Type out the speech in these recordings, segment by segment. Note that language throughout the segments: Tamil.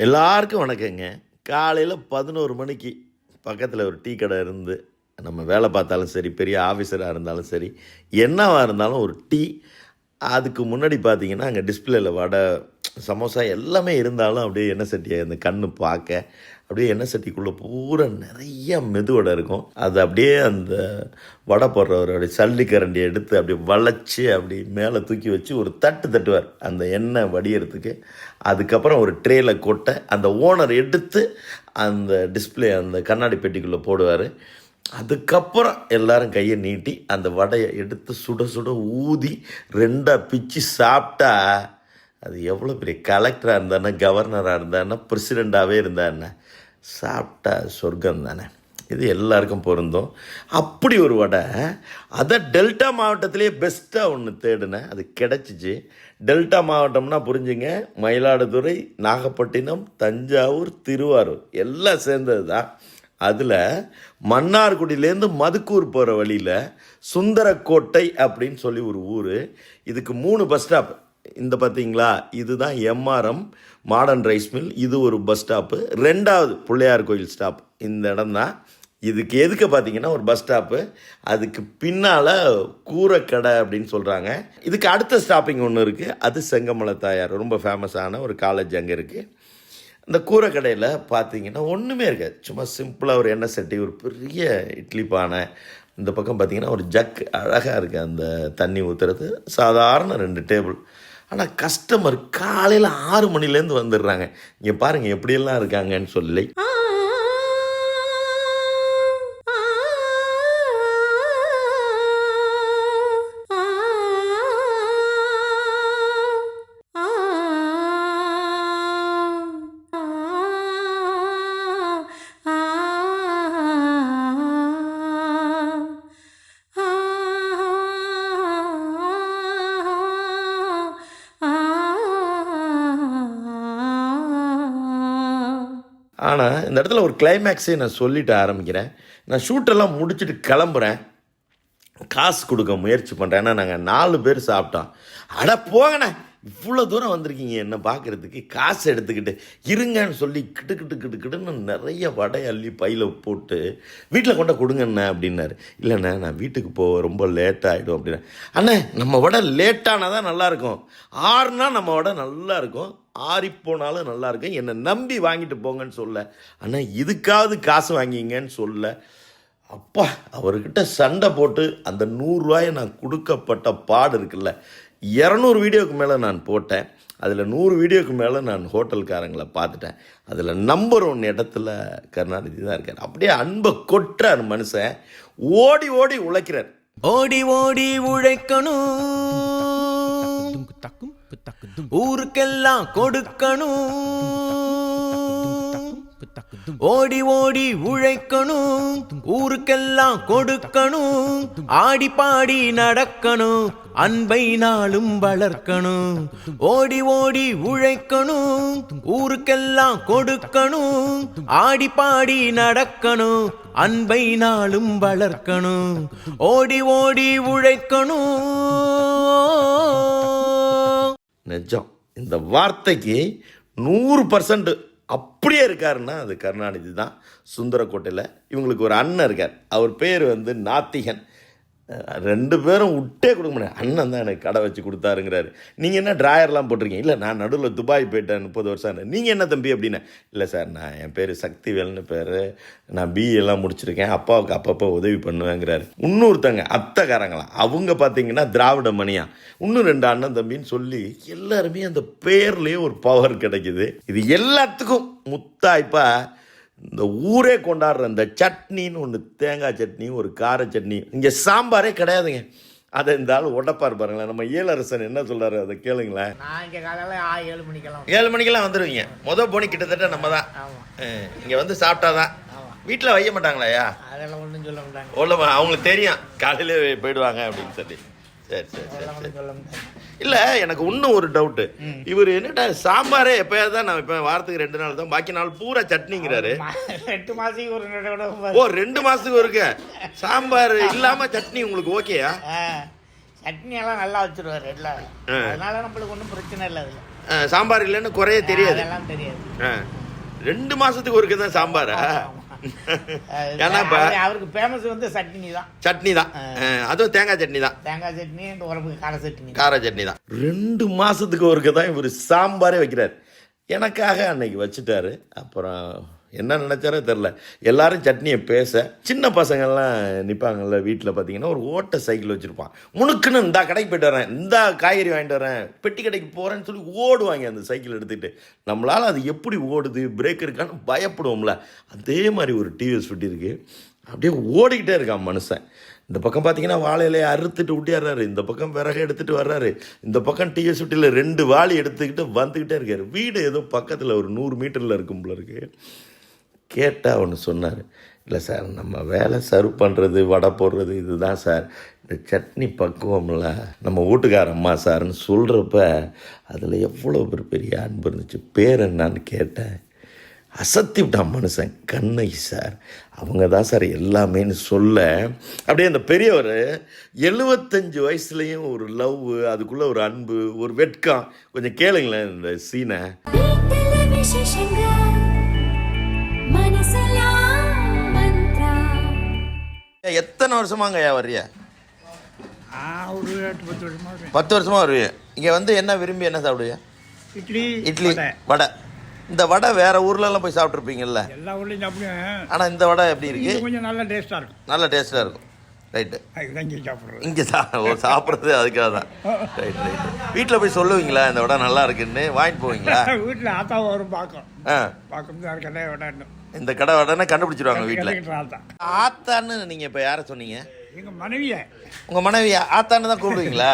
எல்லாருக்கும் வணக்கங்க. காலையில் பதினோரு மணிக்கு பக்கத்தில் ஒரு டீ கடை இருந்து நம்ம வேலை பார்த்தாலும் சரி பெரிய ஆஃபீஸராக இருந்தாலும் சரி என்னவாக இருந்தாலும் ஒரு டீ. அதுக்கு முன்னாடி பார்த்தீங்கன்னா அங்கே டிஸ்பிளேயில் வடை சமோசா எல்லாமே இருந்தாலும் அப்படியே எண்ணெய் சட்டியை அந்த கண்ணு பார்க்க அப்படியே எண்ணெய் சட்டிக்குள்ளே பூரா நிறைய மெதுவடை இருக்கும். அது அப்படியே அந்த வடை போடுறவர் அப்படியே சல்லி கரண்டி எடுத்து அப்படியே வளைச்சி அப்படி மேலே தூக்கி வச்சு ஒரு தட்டு தட்டுவார். அந்த எண்ணெய் வடிகிறதுக்கு அதுக்கப்புறம் ஒரு ட்ரேயில் கொட்டை அந்த ஓனர் எடுத்து அந்த டிஸ்பிளே அந்த கண்ணாடி பெட்டிக்குள்ளே போடுவார். அதுக்கப்புறம் எல்லாரும் கையை நீட்டி அந்த வடையை எடுத்து சுட சுட ஊதி ரெண்டாக பிச்சு சாப்பிட்டா அது எவ்வளோ பெரிய கலெக்டராக இருந்தானே கவர்னராக இருந்தானே பிரசிடெண்ட்டாகவே இருந்தானே சாப்பிட்டா சொர்க்கம் தானே. இது எல்லாருக்கும் பொருந்தும். அப்படி ஒரு வடை அதை டெல்டா மாவட்டத்திலேயே பெஸ்ட்டாக ஒன்று தேடினேன். அது கிடச்சிச்சு. டெல்டா மாவட்டம்னா புரிஞ்சுங்க மயிலாடுதுறை நாகப்பட்டினம் தஞ்சாவூர் திருவாரூர் எல்லாம் சேர்ந்தது தான் அதில் மன்னார்குடியிலேருந்து மதுக்கூர் போகிற வழியில் சுந்தரக்கோட்டை அப்படின்னு சொல்லி ஒரு ஊர். இதுக்கு மூணு பஸ் ஸ்டாப் இந்த பார்த்தீங்களா இதுதான் எம்ஆர்எம் மாடர்ன் ரைஸ் மில் இது ஒரு பஸ் ஸ்டாப்பு ரெண்டாவது பிள்ளையார் கோயில் ஸ்டாப் இந்த இடம் தான் இதுக்கு எதுக்கு பார்த்தீங்கன்னா ஒரு பஸ் ஸ்டாப்பு அதுக்கு பின்னால் கூரைக்கடை அப்படின்னு சொல்கிறாங்க இதுக்கு அடுத்த ஸ்டாப்பிங் ஒன்று இருக்குது அது செங்கமலை தாயார் ரொம்ப ஃபேமஸான ஒரு காலேஜ் அங்கே இருக்குது இந்த கூரைக்கடையில் பார்த்தீங்கன்னா ஒன்றுமே இருக்காது. சும்மா சிம்பிளாக ஒரு எண்ணெய் சட்டி ஒரு பெரிய இட்லி பானை. இந்த பக்கம் பார்த்தீங்கன்னா ஒரு ஜக் அழகாக இருக்குது அந்த தண்ணி ஊற்றுறது சாதாரண ரெண்டு டேபிள் ஆனால் கஸ்டமர் காலையில் ஆறு மணிலேருந்து வந்துடுறாங்க இங்கே பாருங்கள் எப்படியெல்லாம் இருக்காங்கன்னு சொல்லி. ஆனால் இந்த இடத்துல ஒரு கிளைமேக்ஸே நான் சொல்லிட்டு ஆரம்பிக்கிறேன். நான் ஷூட்டெல்லாம் முடிச்சுட்டு கிளம்புறேன். காசு கொடுக்க முயற்சி பண்ணுறேன் ஏன்னா நாங்கள் நாலு பேர் சாப்பிட்டோம். அட போங்கண்ணே. இவ்வளோ தூரம் வந்திருக்கீங்க என்னை பார்க்குறதுக்கு? காசு எடுத்துக்கிட்டு இருங்கன்னு சொல்லி கிட்டு கிட்டு கிட்டு கிட்டுன்னு நிறைய வடை அள்ளி பையில் போட்டு வீட்டில் கொண்ட கொடுங்கண்ணே அப்படின்னாரு. இல்லைண்ணே நான் வீட்டுக்கு போக ரொம்ப லேட் ஆகிடும் அப்படின்னா அண்ணே நம்ம வடை லேட்டானால் தான் நல்லாயிருக்கும். ஆறுனா நம்ம வடை நல்லாயிருக்கும். ஆறிப்போனாலும் நல்லாயிருக்கும். என்னை நம்பி வாங்கிட்டு போங்கன்னு சொல்ல. அண்ணா இதுக்காவது காசு வாங்கிங்கன்னு சொல்ல. அப்பா அவர்கிட்ட சண்டை போட்டு அந்த நூறுரூவாயை நான் கொடுக்கப்பட்ட பாடு இருக்குல்ல இரநூறு வீடியோக்கு மேலே நான் போட்டேன். அதில் நூறு வீடியோக்கு மேலே நான் ஹோட்டல்காரங்களை பார்த்துட்டேன். அதில் நம்பர் ஒன் இடத்துல கருணாநிதி தான் இருக்கார். அப்படியே அன்பை கொட்டுறார் மனுஷன். ஓடி ஓடி உழைக்கிறார். ஓடி ஓடி உழைக்கணும். ஊருக்கெல்லாம் கொடுக்கணும். ஓடி ஓடி உழைக்கணும். ஊருக்கெல்லாம் கொடுக்கணும். ஆடி பாடி நடக்கணும். அன்பை நாளும் வளர்க்கணும். ஓடி ஓடி உழைக்கணும். ஊருக்கெல்லாம் கொடுக்கணும். ஆடி பாடி நடக்கணும். அன்பை நாளும் வளர்க்கணும். ஓடி ஓடி உழைக்கணும். நிஜம். இந்த வார்த்தைக்கு நூறு பர்சன்ட் அப்படியே இருக்காருன்னா அது கருணாநிதி தான். சுந்தரக்கோட்டையில் இவங்களுக்கு ஒரு அண்ணன் இருக்கார். அவர் பேர் வந்து நாத்திகன். ரெண்டு பேரும் விட்டே கொடுக்க முடியாது. அண்ணன் தான் எனக்கு கடை வச்சு கொடுத்தாருங்கிறாரு. நீங்கள் என்ன ட்ராயர்லாம் போட்டிருக்கீங்க? இல்லை நான் நடுவில் துபாய் போயிட்டேன் முப்பது வருஷம் நீங்கள் என்ன தம்பி அப்படின்னா இல்லை சார் நான் என் பேர் சக்திவேல்னு பேர். நான் பிஏ எல்லாம் முடிச்சிருக்கேன். அப்பாவுக்கு அப்பப்போ உதவி பண்ணுவேங்கிறாரு. இன்னொருத்தங்க அத்தைக்காரங்களாம் அவங்க பார்த்தீங்கன்னா திராவிட மணியா? இன்னும் ரெண்டு அண்ணன் தம்பின்னு சொல்லி எல்லாருமே அந்த பேர்லேயே ஒரு பவர் கிடைக்குது. இது எல்லாத்துக்கும் முத்தாய்ப்பா இந்த ஊரே கொண்டாடுற இந்த சட்னின்னு ஒன்று தேங்காய் சட்னி ஒரு கார சட்னி இங்கே சாம்பாரே கிடையாதுங்க. அதை இந்த ஆள் உடப்பார் பாருங்களேன். நம்ம ஏலரசன் என்ன சொல்றாரு? அதை கேளுங்களேன். நான் இங்கே காலையில் ஆ ஏழு மணிக்கெல்லாம் ஏழு மணிக்கெல்லாம் வந்துடுவீங்க முத போனி கிட்டத்தட்ட நம்ம தான் இங்கே வந்து சாப்பிட்டாதான். வீட்டில் வைய மாட்டாங்களாயா அதெல்லாம் ஒன்றும் சொல்ல மாட்டாங்க. அவங்களுக்கு தெரியும். காலையில போயிடுவாங்க அப்படின்னு சொல்லி. சரி சரி சரி மாட்டாங்க. இல்ல எனக்கு இன்னும் ஒரு டவுட்டு இவர் என்னடா சாம்பாரே எப்பயாவது தான் நான் இப்போ வாரத்துக்கு ரெண்டு நாள் தான் பாக்கி நாள் பூரா சட்னிங்கிறாரு. ரெண்டு மாதத்துக்கு ஒரு ஓ ரெண்டு மாசத்துக்கு ஒருக்க? சாம்பார் இல்லாம சட்னி உங்களுக்கு ஓகேயா? சட்னி எல்லாம் நல்லா வச்சிருவாரு எல்லாம். அதனால நம்மளுக்கு ஒன்றும் பிரச்சனை இல்லை அதுல. சாம்பார் இல்லைன்னு குறைய தெரியாது. அதெல்லாம் தெரியாது. ரெண்டு மாசத்துக்கு ஒருக்க தான் சாம்பாரா? ஏன்னா அவருக்கு ஃபேமஸ் வந்து சட்னி தான். சட்னி தான். அதுவும் தேங்காய் சட்னி தான். தேங்காய் சட்னி இந்த உடம்புக்கு கார சட்னி கார சட்னி தான். ரெண்டு மாசத்துக்கு ஒருக்க தான் இவர் சாம்பாரே வைக்கிறார். எனக்காக அன்னைக்கு வச்சுட்டாரு. அப்புறம் என்ன நினச்சாரோ தெரில எல்லாரும் சட்னியை பேச சின்ன பசங்கள்லாம் நிற்பாங்கல்ல வீட்டில் பார்த்தீங்கன்னா ஒரு ஓட்ட சைக்கிள் வச்சுருப்பான். முணுக்குன்னு இந்த கடைக்கு போயிட்டு வரேன் இந்த காய்கறி வாங்கிட்டு வரேன் பெட்டி கடைக்கு போகிறேன்னு சொல்லி ஓடுவாங்க அந்த சைக்கிள் எடுத்துக்கிட்டு நம்மளால் அது எப்படி ஓடுது பிரேக் இருக்கான்னு பயப்படுவோம்ல. அதே மாதிரி ஒரு டிவிஎஸ் ஃபிஃப்டி இருக்குது அப்படியே ஓடிக்கிட்டே இருக்கான் மனுஷன். இந்த பக்கம் பார்த்தீங்கன்னா வாழையிலையை அறுத்துட்டு விட்டியாடுறாரு இந்த பக்கம் விறகு எடுத்துகிட்டு வர்றாரு. இந்த பக்கம் டிஎஸ் சுட்டியில் ரெண்டு வாளி எடுத்துக்கிட்டு வந்துக்கிட்டே இருக்காரு. வீடு ஏதோ பக்கத்தில் ஒரு நூறு மீட்டரில் இருக்கும் போல கேட்டால் ஒன்று சொன்னார். இல்லை சார் நம்ம வேலை சர்வ் பண்ணுறது வடை போடுறது இதுதான் சார். இந்த சட்னி பக்குவம்ல நம்ம வீட்டுக்கார அம்மா சார்னு சொல்கிறப்ப அதில் எவ்வளோ ஒரு பெரிய அன்பு இருந்துச்சு. பேர் என்னன்னு கேட்டேன். அசத்தி விட்டான் மனுஷன். கண்ணகி சார் அவங்க தான் சார் எல்லாமேன்னு சொல்ல அப்படியே அந்த பெரியவர் எழுபத்தஞ்சு வயசுலேயும் ஒரு லவ் அதுக்குள்ளே ஒரு அன்பு ஒரு வெட்கம். கொஞ்சம் கேளுங்களேன் இந்த சீனை எத்தனை வருஷமாங்க ஐயா வர்றிய ஒரு எட்டு பத்து வருஷமா இருக்கு. பத்து வருஷமா வருவீங்க. இங்கே வந்து என்ன விரும்பி என்ன சாப்பிடுவீங்க? இட்லி இட்லி வடை. இந்த வடை வேற ஊர்லலாம் போய் சாப்பிட்ருப்பீங்கல்ல எல்லா ஊர்லேயும் சாப்பிடுவேன். ஆனால் இந்த வடை எப்படி இருக்கு? கொஞ்சம் நல்லா டேஸ்ட்டாக இருக்கும். நல்ல டேஸ்ட்டாக இருக்கும். ரைட்டு இங்கே சாப்பிட்றது. இங்கே சா சாப்பிட்றது அதுக்காக தான். ரைட் ரைட் வீட்டில் போய் சொல்லுவீங்களா இந்த வடை நல்லா இருக்குன்னு? வாங்கிட்டு போவீங்களா? வீட்டில் ஆத்தா வரும் பார்க்கும். ஆ. பார்க்கும் தான் கடை இந்த கடை வடைன்னா கண்டுபிடிச்சிருவாங்க வீட்டில் ஆத்தா ஆத்தான்னு நீங்கள் இப்போ யாரை சொன்னீங்க? எங்கள் மனைவியை. உங்கள் மனைவி ஆத்தான்னு தான் கூப்பிடுவீங்களா?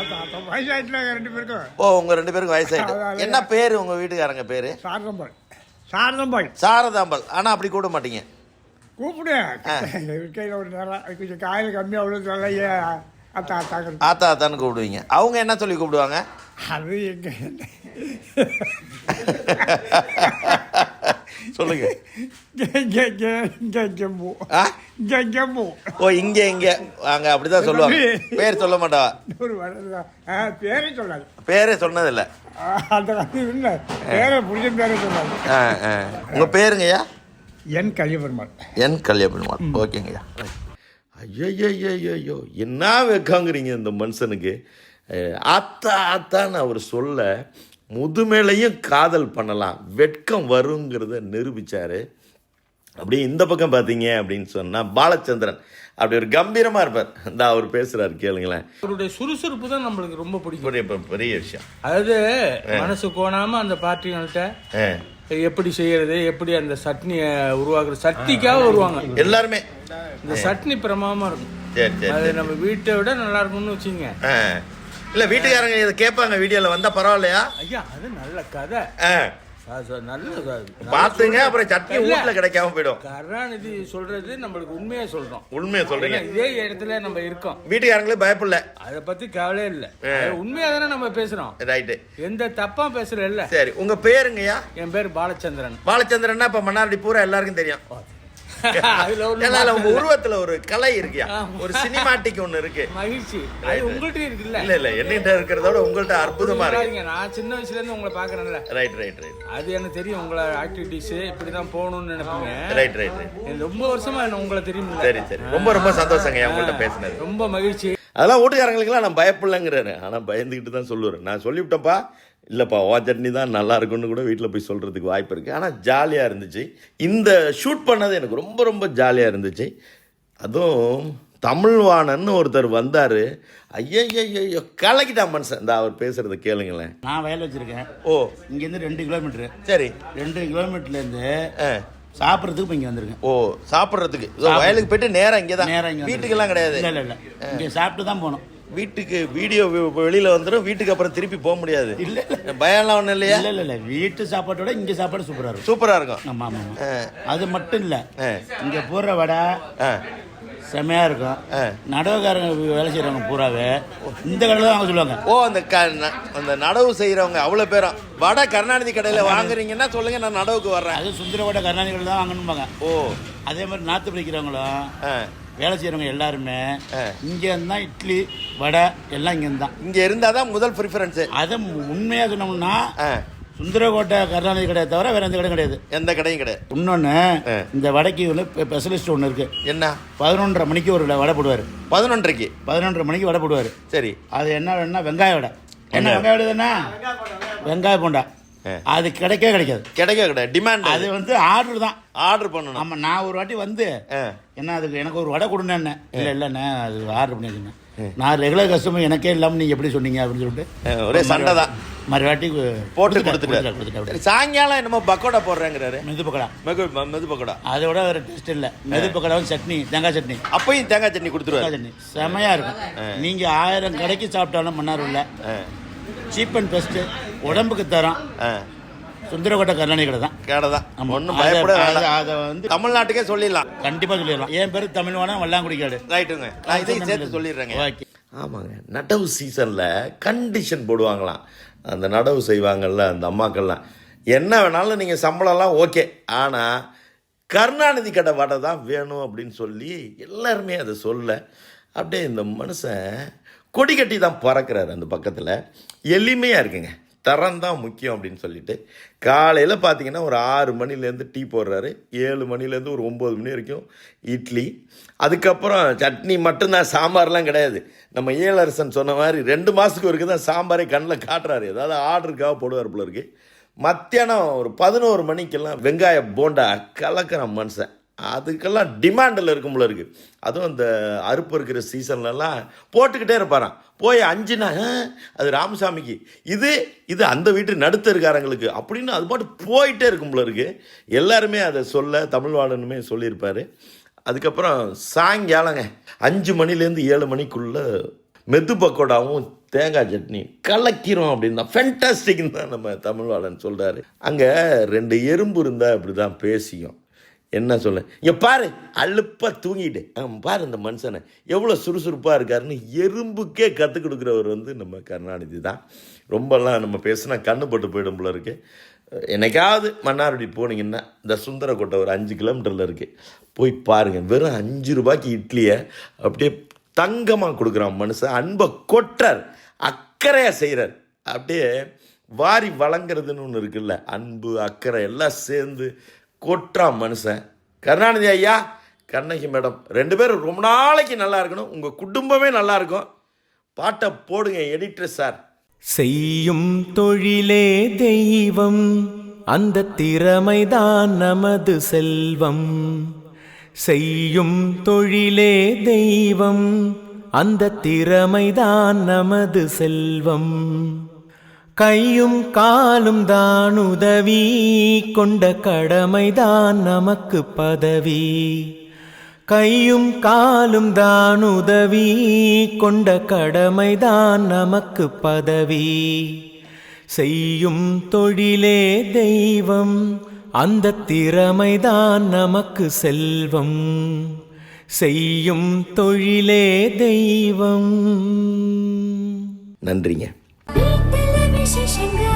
ஆத்தா ஆத்தா வயசாயிட்டுல ரெண்டு பேருக்கும். ஓ உங்கள் ரெண்டு பேருக்கும் வயசாயிட்டு. என்ன பேர் உங்கள் வீட்டுக்காரங்க பேர்? சாரதம்பாள். சாரதம்பாள். சாரதாம்பல் ஆனால் அப்படி கூப்பிட மாட்டீங்க. கூப்பிடு. கையில் ஒரு நல்லா கொஞ்சம் காயில் கம்மியாக அவ்வளோ சொல்லையே அத்தா அத்தாங்க ஆத்தா ஆத்தான்னு கூப்பிடுவீங்க. அவங்க என்ன சொல்லி கூப்பிடுவாங்க? அது எங்க சொல்லுங்க. ஓ இங்க இங்க. அங்க அப்படிதான் சொல்லுவாங்க. பேர் சொல்ல மாட்டா. ஒரு பேரே சொல்லாது. பேரே காலத்தில் இல்லை. பேரை பிடிச்ச பேரே சொல்லாது. உங்க பேருங்கய்யா? என் கலியபெருமாள். என் கல்யாணம் ஓகேங்கய்யா. ஐயோ என்ன வைக்காங்கிறீங்க இந்த மனுஷனுக்கு? அஹ், ஆத்தா ஆத்தான்னு அவர் சொல்ல முதுமேலையும் காதல் பண்ணலாம். வெட்கம் வருங்கிறத நிரூபிச்சாரு. அப்படியே இந்த பக்கம் பார்த்தீங்க அப்படின்னு சொன்னால் பாலச்சந்திரன். அப்படி ஒரு கம்பீரமாக இருப்பார். இந்த அவர் பேசுகிறாரு கேளுங்களேன். அவருடைய சுறுசுறுப்பு தான் நம்மளுக்கு ரொம்ப பிடிக்கும். பெரிய விஷயம். அதாவது மனசு கோணாம அந்த பார்ட்டிகள்கிட்ட. எப்படி செய்யறது எப்படி அந்த சட்னியை உருவாக்குற சட்னிக்காக வருவாங்க. எல்லாருமே. இந்த சட்னி பிரமாமா இருக்கும். சரி சரி அது நம்ம வீட்டை விட நல்லா இருக்கும்னு வச்சுங்க. இல்ல வீட்டுக்காரங்க இதை கேட்பாங்க வீடியோல வந்தா பரவாயில்லையா? ஐயா அது நல்ல கதை. நல்ல. பாத்துங்க அப்புறம் சட்னி. வீட்டுல கிடைக்காம போயிடும். கருணாநிதி சொல்றது நம்மளுக்கு உண்மையா சொல்றோம். உண்மையை சொல்றீங்க. இதே இடத்துல நம்ம இருக்கோம். வீட்டுக்காரங்களே பயப்படல அதை பத்தி கவலையே இல்ல. உண்மையா தானே நம்ம பேசுறோம்? ரைட்டு எந்த தப்பா பேசுற இல்ல சரி உங்க பேருங்கய்யா? என் பேர் பாலச்சந்திரன். பாலச்சந்திரன்னா இப்ப மன்னார்டி பூரா எல்லாருக்கும் தெரியும். ஏன்னா உங்க உருவத்துல ஒரு கலை இருக்கியா. ஒரு சினிமாட்டிக் ஒண்ணு இருக்கு. மகிழ்ச்சி. அது உங்கள்கிட்ட இருக்குல்ல. இல்ல இல்ல என்னகிட்ட இருக்கிறதோட உங்கள்ட்ட அற்புதமா இருக்கு. நான் சின்ன வயசுல இருந்து உங்களை பாக்குறேன்ல ரைட் ரைட் ரைட் அது எனக்கு தெரியும். உங்களை ஆக்டிவிட்டிஸ் இப்படிதான் போகணும்னு நினைப்பீங்க. ரைட் ரைட் ரொம்ப வருஷமா உங்களை தெரியும்ல. சரி சரி. ரொம்ப ரொம்ப சந்தோஷங்க உங்கள்ட்ட பேசினது. ரொம்ப மகிழ்ச்சி. அதெல்லாம் வீட்டுக்காரங்களுக்கெல்லாம் நான் பயப்படலைங்கிறாரு ஆனால் பயந்துக்கிட்டு தான் சொல்லுவேன். நான் சொல்லிவிட்டேன்ப்பா. இல்லைப்பா ஓ சட்னி தான் நல்லா இருக்குன்னு கூட வீட்டில் போய் சொல்கிறதுக்கு வாய்ப்பு இருக்குது ஆனால் ஜாலியாக இருந்துச்சு. இந்த ஷூட் பண்ணது எனக்கு ரொம்ப ரொம்ப ஜாலியாக இருந்துச்சு. அதுவும் தமிழ்வாணன்னு ஒருத்தர் வந்தார். ஐயய்யய்யோ கலக்கிட்டான் மனுஷன். இந்த அவர் பேசுகிறத கேளுங்களேன். நான் வயல் வச்சிருக்கேன். ஓ. இங்கேருந்து ரெண்டு கிலோமீட்டரு. சரி. ரெண்டு கிலோமீட்டர்லேருந்து சாப்பிட்றதுக்கு இப்போ இங்கே வந்திருக்கேன். ஓ சாப்பிட்றதுக்கு. வயலுக்கு போயிட்டு நேரம் இங்கே தான் நேரம் இங்கே வீட்டுக்கெல்லாம் கிடையாது. இல்லை இல்லை இல்லை. இங்கே சாப்பிட்டு தான் போகணும் வீட்டுக்கு வீடியோ வெளியில் வந்துடும் வீட்டுக்கு அப்புறம் திருப்பி போக முடியாது. இல்லை பயம்லாம் ஒன்றும் இல்லையா? இல்லை இல்லை இல்லை. வீட்டு சாப்பாட்டோட இங்கே சாப்பாடு சூப்பராக இருக்கும். சூப்பராக இருக்கும். ஆமாம் ஆமாம் அது மட்டும் இல்லை. இங்கே போடுற வடை செமையாக இருக்கும். நடவுக்காரங்க வேலை செய்கிறவங்க பூராவே இந்த கடையில் தான் வாங்க சொல்லுவாங்க. ஓ அந்த க அந்த நடவு செய்கிறவங்க அவ்வளோ பேரும் வடை கருணாநிதி கடையில் வாங்குறீங்கன்னா சொல்லுங்க நான் நடவுக்கு வர்றேன். அது சுந்தர வடை கருணாநிதி கடையில் தான் வாங்கணும்பாங்க. ஓ. அதே மாதிரி நாற்று பிடிக்கிறவங்களும் வேலை செய்கிறவங்க எல்லாருமே இங்கே தான் இட்லி வடை எல்லாம் இங்கே தான் இங்கே இருந்தால் தான் முதல் ப்ரிஃபரன்ஸு அதை உண்மையாக சொன்னோம்னா சுந்தரகோட்டை கருணாநிதி கடையை தவிர வேற எந்த கடையும் கிடையாது. எந்த கடையும் கிடையாது. இன்னொன்று. இந்த வடைக்கு வந்து ஸ்பெஷலிஸ்ட் ஒன்று இருக்கு. என்ன? பதினொன்றரை மணிக்கு ஒரு வடை போடுவார். பதினொன்றரைக்கு? பதினொன்றரை மணிக்கு வடை போடுவார். சரி. அது என்ன வேணும்னா வெங்காய வடை. என்ன வெங்காய வடை தானே? வெங்காய போண்டா. அது கிடைக்கவே கிடைக்காது. கிடைக்க கிடையாது டிமாண்ட் அது. வந்து ஆர்டர் தான். ஆர்டர் பண்ணணும். ஆமாம் நான் ஒரு வாட்டி வந்து. என்ன அதுக்கு எனக்கு ஒரு வடை கொடுன்னு இல்லை இல்லைண்ணே அது ஆர்டர் பண்ணி வச்சுருந்தேன் நான் ரெகுலர் கஸ்டமர் எனக்கே இல்லாமல் நீங்கள் எப்படி சொன்னீங்க அப்படின்னு சொல்லிட்டு ஒரே சண்டை தான். மறு வாட்டி போட்டு சரி, சாயங்காலம் என்னமோ பக்கோடா போடுறேங்கிறாரு. மெது பக்கடா. மெகு மெது பக்கோடா. அதோட வேறு டேஸ்ட் இல்லை. மெது பக்கடாவும் சட்னி தேங்காய் சட்னி. அப்பயும் தேங்காய் சட்னி கொடுத்துருவாரு. சட்னி. செமையாக இருக்கும். நீங்கள் ஆயிரம் கடைக்கு சாப்பிட்டாலும் மன்னார் உள்ள சீப் அண்ட் பெஸ்ட்டு உடம்புக்கு தரோம். சுந்தரகோட்டை கருணாநிதி கடை தான். கடை தான். ஆமா. ஒன்றும் பயப்பட அதை- வந்து தமிழ்நாட்டுக்கே சொல்லிடலாம். கண்டிப்பாக சொல்லிடலாம். என் பேர் தமிழ்வானம் வல்லாங்குடிக்காடு ரைட்டுங்க. நான் இதையும் சேர்த்து சொல்லிடுறேங்க. ஓகே. ஆமாங்க. நடவு சீசனில் கண்டிஷன் போடுவாங்களாம். அந்த நடவு செய்வாங்கல்ல அந்த அம்மாக்கள்லாம். என்ன வேணாலும் நீங்கள் சம்பளம்லாம் ஓகே. ஆனால் கருணாநிதி கடை வடை தான் வேணும் அப்படின்னு சொல்லி எல்லாருமே அதை சொல்ல அப்படியே இந்த மனுஷன் கொடி கட்டி தான் பறக்கிறாரு அந்த பக்கத்தில். எளிமையாக இருக்குங்க. தரம் தான் முக்கியம் அப்படின்னு சொல்லிட்டு. காலையில் பார்த்தீங்கன்னா ஒரு ஆறு மணிலேருந்து டீ போடுறாரு. ஏழு மணிலேருந்து ஒரு ஒம்பது மணி வரைக்கும் இட்லி. அதுக்கப்புறம் சட்னி மட்டும்தான் சாம்பார்லாம் கிடையாது. நம்ம ஏழரசன் சொன்ன மாதிரி ரெண்டு மாதத்துக்கு வரைக்கும் தான் சாம்பாரே கண்ணில் காட்டுறாரு. ஏதாவது ஆர்டருக்காக போடுவார் போல இருக்குது மத்தியானம் ஒரு பதினோரு மணிக்கெல்லாம் வெங்காய போண்டா கலக்கிற மனுஷன். அதுக்கெல்லாம் டிமாண்டில் இருக்கும் போல அதுவும் அந்த அறுப்பு இருக்கிற சீசன்லலாம் போட்டுக்கிட்டே இருப்பாராம். போய் அஞ்சுனா அது ராமசாமிக்கு. இது இது அந்த வீட்டு நடுத்தருக்காரங்களுக்கு. அப்படின்னு அது பாட்டு போயிட்டே இருக்கும் போல இருக்கு. எல்லாருமே அதை சொல்ல தமிழ்வாடனுமே சொல்லியிருப்பார். அதுக்கப்புறம் சாயங்காலங்க அஞ்சு மணிலேருந்து ஏழு மணிக்குள்ளே மெது பக்கோடாவும் தேங்காய் சட்னி கலக்கிறோம் அப்படின்னு தான். ஃபென்டாஸ்டிக்னு தான் நம்ம தமிழ்வாளன் சொல்கிறாரு அங்கே ரெண்டு எறும்பு இருந்தால் இப்படி தான் பேசியும். என்ன சொல்ல? இங்கே பாரு அழுப்பாக தூங்கிட்டு. ஆ, பாரு இந்த மனுஷனை. எவ்வளோ சுறுசுறுப்பாக இருக்காருன்னு எறும்புக்கே கற்றுக் கொடுக்குறவர் வந்து நம்ம கருணாநிதி தான். ரொம்பலாம் நம்ம பேசுனா கண்ணு பட்டு போயிடும் போல இருக்கு. என்னைக்காவது மன்னார்குடி போனீங்கன்னா இந்த சுந்தரக்கோட்டை ஒரு அஞ்சு கிலோமீட்டரில் இருக்குது போய் பாருங்கள் வெறும் அஞ்சு ரூபாய்க்கு இட்லியை அப்படியே தங்கமாக கொடுக்குறான் மனுஷன் அன்பை கொட்டார் அக்கறையாக செய்கிறார் அப்படியே வாரி வழங்குறதுன்னு ஒன்று இருக்குல்ல அன்பு அக்கறை எல்லாம் சேர்ந்து கொட்டுறான் மனுஷன். கருணாநிதி ஐயா கண்ணகி மேடம் ரெண்டு பேரும் ரொம்ப நாளைக்கு நல்லா இருக்கணும். உங்கள் குடும்பமே நல்லா இருக்கும். பாட்டை போடுங்க எடிட்டர் சார். செய்யும் தொழிலே தெய்வம் அந்த திறமைதான் நமது செல்வம். செய்யும் தொழிலே தெய்வம் அந்த திறமைதான் நமது செல்வம். கையும் காலும் தான் உதவி கொண்ட கடமைதான் நமக்கு பதவி. கையும் காலும் தான் உதவி கொண்ட கடமைதான் நமக்கு பதவி. செய்யும் தொழிலே தெய்வம் அந்த திறமைதான் நமக்கு செல்வம். செய்யும் தொழிலே தெய்வம். நன்றிங்க. வீட்டில விசேஷங்கள்